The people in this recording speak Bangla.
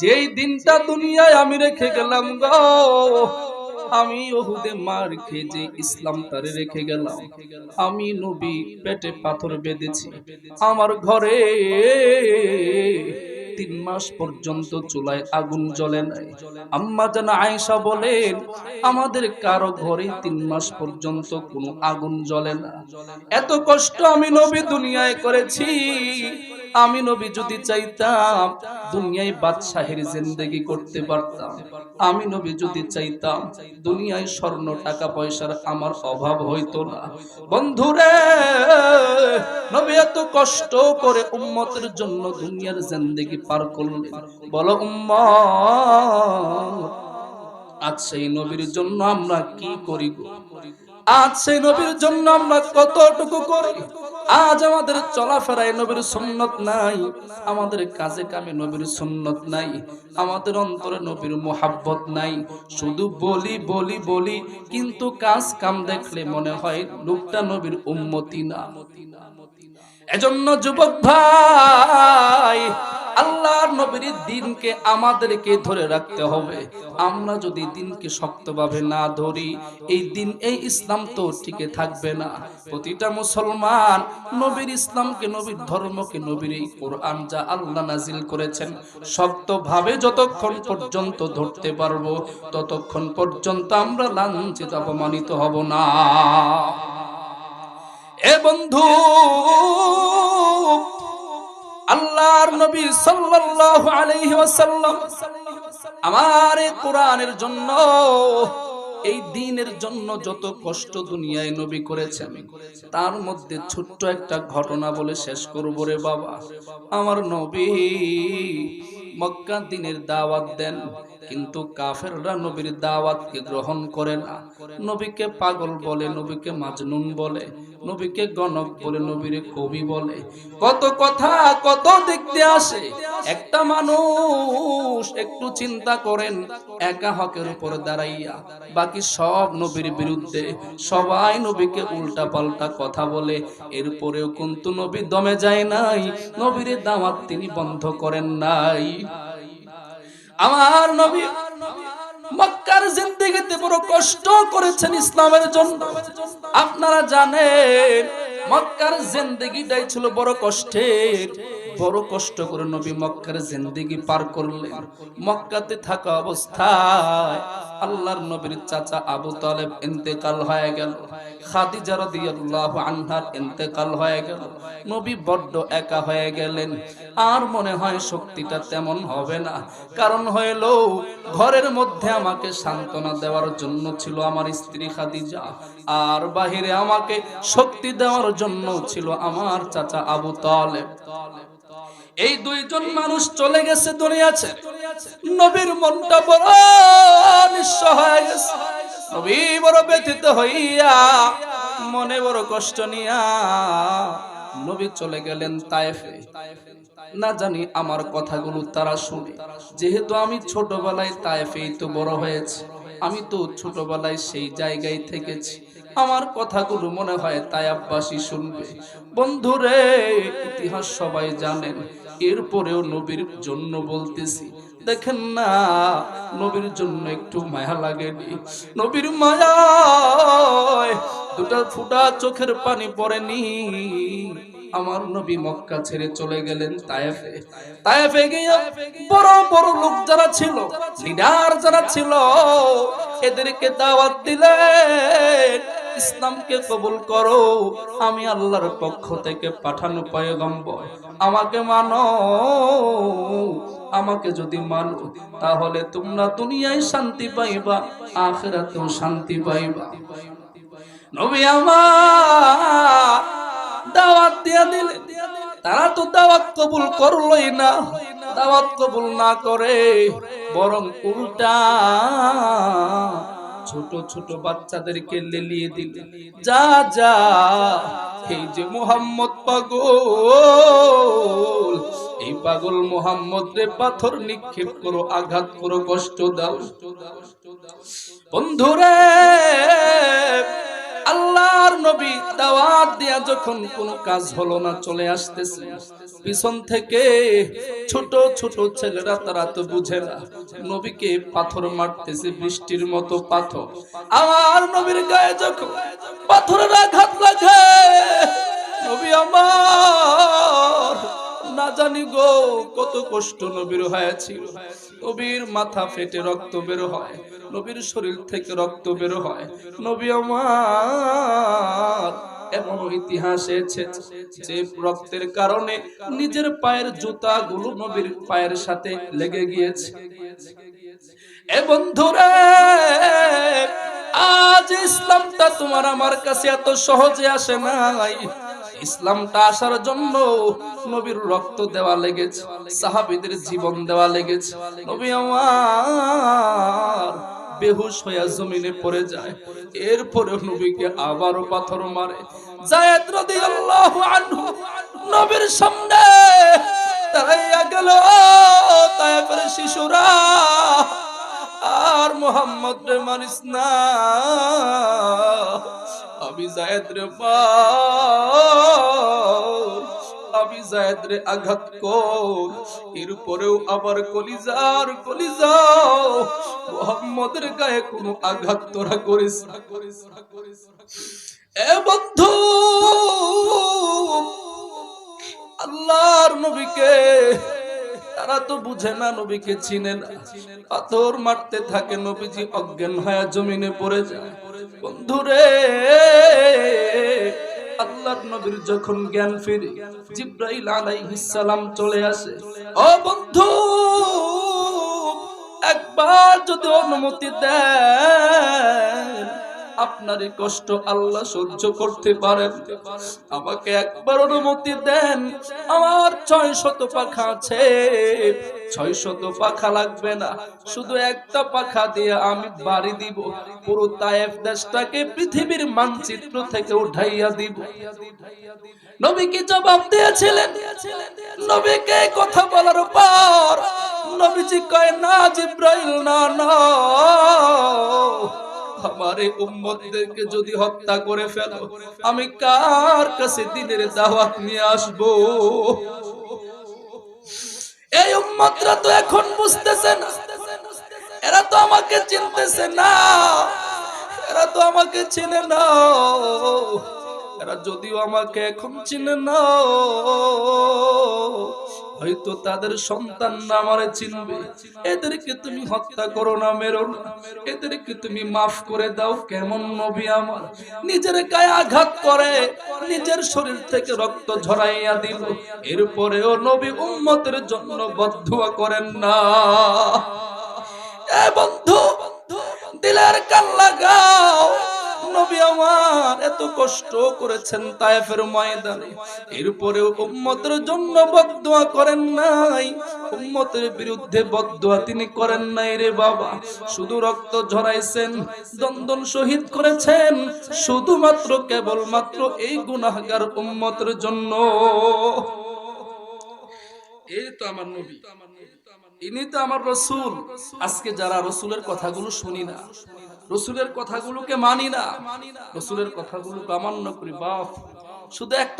যেই দিনটা দুনিয়ায় আমি রেখে গেলাম গো, আমি ওহুদে মার খেয়ে যে ইসলাম তারে রেখে গেলাম। আমি নবী পেটে পাথর বেঁধেছি, আমার ঘরে তিন মাস পর্যন্ত চুলায় আগুন জ্বলে নাই। আম্মা জানা আয়সা বলেন, আমাদের কারও ঘরে তিন মাস পর্যন্ত কোনো আগুন জ্বলে না। এত কষ্ট আমি নবী দুনিয়ায় করেছি। আমি নবী যদি চাইতাম, দুনিয়ায় বাদশাহের জিন্দেগি করতে পারতাম। আমি নবী যদি চাইতাম, দুনিয়ায় স্বর্ণ টাকা পয়সার আমার অভাব হইতো না। বন্ধুরে, নবী এত কষ্ট করে উম্মতের জন্য দুনিয়ার জিন্দেগি পার করলেন। বলো, উম্মত, আজ সেই নবীর জন্য আমরা কি করি আজ সেই নবীর জন্য আমরা কতটুকু করি? আজ আমাদের চলাফেরায় নবীর সুন্নত নাই, আমাদের কাজে কামে নবীর সুন্নত নাই, আমাদের অন্তরে নবীর মোহাব্বত নাই। শুধু বলি বলি বলি, কিন্তু কাজ কাম দেখলে মনে হয় লোকটা নবীর উন্মতি না। এজন্য যুবক ভাই আল্লাহর নবীর দিনকে আমাদেরকে ধরে রাখতে হবে। আমরা যদি দিনকে শক্তভাবে না ধরি, এই দিন, এই ইসলাম তো টিকে থাকবে না। প্রতিটা মুসলমান নবীর ইসলামকে, নবীর ধর্মকে, নবীর এই কোরআন যা আল্লাহ নাজিল করেছেন, শক্তভাবে যতক্ষণ পর্যন্ত ধরতে পারব, ততক্ষণ পর্যন্ত আমরা লাঞ্ছিত, অপমানিত হব না। এ বন্ধু আল্লাহর নবী সাল্লাল্লাহু আলাইহি ওয়াসাল্লাম আমার কোরআনের জন্য, এই দিনের জন্য যত কষ্ট দুনিয়ায় নবী করেছেন তার মধ্যে ছোট্ট একটা ঘটনা বলে শেষ করব রে বাবা। আমার নবী মক্কা দিনের দাওয়াত দেন কিন্তু কাফেররা নবীর দাওয়াতকে গ্রহণ করে না। নবীকে পাগল বলে, নবীকে মাজনুন বলে, নবীকে গণক বলে, নবীরে কবি বলে। কত কথা, কত দেখতে আসে। একটা মানুষ একটু চিন্তা করেন, একা হকের উপর দাঁড়াইয়া। বাকি সব নবীর বিরুদ্ধে সবাই নবীকে উল্টা পাল্টা কথা বলে। এরপরেও কিন্তু নবী দমে যায় নাই, নবীর দাওয়াত তিনি বন্ধ করেন নাই। আমার নবী মক্কার জিন্দিগিতে বড় কষ্ট করেছেন ইসলামের জন্য। আপনারা জানেন, মক্কার জিন্দিগিটাই ছিল বড় কষ্টের। বড় কষ্ট করে নবী মক্কার জিন্দিগি পার করলেন। মক্কাতে থাকা অবস্থায় আল্লাহর নবীর চাচা আবু তালেব ইন্তেকাল হয়ে গেল। খাদিজা রাদিয়াল্লাহু আনহার ইন্তেকাল হয়ে গেল। নবী বড্ড একা হয়ে গেলেন। আর মনে হয় শক্তিটা তেমন হবে না। কারণ হইল, ঘরের মধ্যে আমাকে সান্ত্বনা দেওয়ার জন্য ছিল আমার স্ত্রী খাদিজা। আর বাহিরে আমাকে শক্তি দেওয়ার জন্য ছিল আমার চাচা আবু তালেব। এই দুইজন মানুষ চলে গেছে দুনিয়াছে নবীর মনটা বড় নিঃস্ব হয়ে গেছে নবী বড় ব্যথিত হইয়া মনে বড় কষ্ট নিয়া নবী চলে গেলেন তায়েফে। না জানি আমার কথাগুলো তারা শুনে। যেহেতু আমি ছোটবেলায় তায়েফেই তো বড় হয়েছে, আমি তো ছোটবেলায় সেই জায়গায় থেকেছি। আমার কথাগুলো মনে হয় তাই আব্বাসী শুনবে। বন্ধুরে, ইতিহাস সবাই জানেন এরপরেও নবীর জন্য বলতেছি, দেখেন না, নবীর জন্য একটু মায়া লাগেনি। নবীর মায়া দুটা ফুটা চোখের পানি পড়েনি। আমার নবী মক্কা ছেড়ে চলে গেলেন তায়েফে। তায়েফে গিয়ে বড় বড় লোক যারা ছিল, লিডার যারা ছিল, এদেরকে দাওয়াত দিলেন। ইসলামকে কবুল করো। আমি আল্লাহর পক্ষ থেকে পাঠানো পয়গম্বর। আমাকে মানো। আমাকে যদি মানো, তাহলে তোমরা দুনিয়ায় শান্তি পাইবা, আখেরাতেও শান্তি পাইবা। নবী আমার দাওয়াত দিয়া দিলেন। তারা তো দাওয়াত কবুল করলই না। দাওয়াত কবুল না করে বরং উল্টা ছোট ছোট বাচ্চাদেরকে লেলিয়ে দিল। যা যা, এই যে মোহাম্মদ পাগল, এই পাগল মোহাম্মদ রে পাথর নিক্ষেপ করো, আঘাত করো, কষ্ট দাও। বন্ধুরে দিয়া যখন কোনো কাজ হলো না, চলে আসতেছে। পিছন থেকে ছোট ছোট ছেলেরা, তারা তো বুঝে না, নবীকে পাথর মারতেছে, বৃষ্টির মতো পাথর। আমার নবীর গায়ে যখন পাথরের আঘাত লাগে, নবী আমার, না জানি গো, কত কষ্ট নবীর হয়েছিল। নবীর মাথা ফেটে রক্ত বের হয়, নবীর শরীর থেকে রক্ত বের হয়। নবী আমার এমন ইতিহাস এসেছে যে রক্তের কারণে নিজের পায়ের জুতা গুলো নবীর পায়ের সাথে লেগে গিয়েছে। এ বন্ধুরা, আজ ইসলামটা তোমার আমার কাছে এত সহজে আসে নাই। ইসলামটা আসার জন্য নবীর রক্ত দেওয়া লেগেছে, সাহাবীদের জীবন দেওয়া লেগেছে। নবী আমার বেহুশ হইয়া জমিনে পড়ে যায়। এরপরে নবীকে আবারও পাথর মারে। জায়েদ রাদিয়াল্লাহু আনহু নবীর সামনে দাঁড়াইয়া গেল। তায়েফের শিশুরা, আর মোহাম্মদ রে মানিস না। আমি জায়েদ রে পার। আমি জায়েদ রে আঘাত কর। আবার কলিজার কলিজা মোহাম্মদের গায়ে কোনো আঘাত তোরা করিস। এ আল্লাহর নবীকে, তারা তো বুঝে না নবীকে চিনে না। পাথর মারতে থাকে নবীজি, অজ্ঞান হয়ে জমিনে পড়ে যায়। বন্ধুরে আল্লাহর নবীর যখন জ্ঞান ফিরে, জিব্রাইল আলাইহিস সালাম চলে আসে। ও বন্ধু, একবার যদি অনুমতি দেন আপনার কষ্ট আল্লাহ সহ্য করতে পারেন। আমাকে একবার অনুমতি দেন। আমার ছয় শত পাখা আছে। ছয় শত পাখা লাগবে না। শুধু একটা পাখা দিয়ে আমি বাড়ি দিব। পুরো তায়েফ দেশটাকে পৃথিবীর মানচিত্র থেকে উঠাইয়া দিব। নবীকে জবাব দিয়েছিলেন? নবীকে কথা বলার পর নবীজি কয়, না, জিব্রাইল, না না। আমার এই উম্মতদেরকে যদি হত্যা করে ফেলো, আমি কার কাছে দিনের দাওয়াত নিয়ে আসব? এই উম্মতরা তো এখন বুঝতেছে না। এরা তো আমাকে চিনতেছে না। এরা তো আমাকে চিনে না। এরা যদিও আমাকে এখন চিনে না। হয়তো তাদের সন্তান আমারে চিনবে। এদেরকে তুমি হত্যা করো না, মেরো না। এদেরকে তুমি মাফ করে দাও, কেমন নবী আমার। নিজের গায়ে আঘাত করে, নিজের শরীর থেকে রক্ত ঝরাইয়া দিল। এরপরেও নবী উম্মতের জন্য বদ্ধুয়া করেন না। এ বন্ধু, দিলের কান লাগাও। নবী আমার এত কষ্ট করেছেন তায়েফের ময়দানে। উম্মতের জন্য বদদোয়া করেন নাই। উম্মতের বিরুদ্ধে বদদোয়া তিনি করেন নাই রে বাবা। শুধু রক্ত ঝরাইছেন, দন্দন শহীদ করেছেন, শুধুমাত্র কেবলমাত্র এই গুনাহগার উম্মতের জন্য। এই তো আমার নবী। ইনি তো আমার রসুল। আজকে যারা রসুলের কথাগুলো শুনি না রসুলের কথাগুলোকে মানি না। রসুলের কথাগুলো অমান্য করি বাপ। শুধু একটা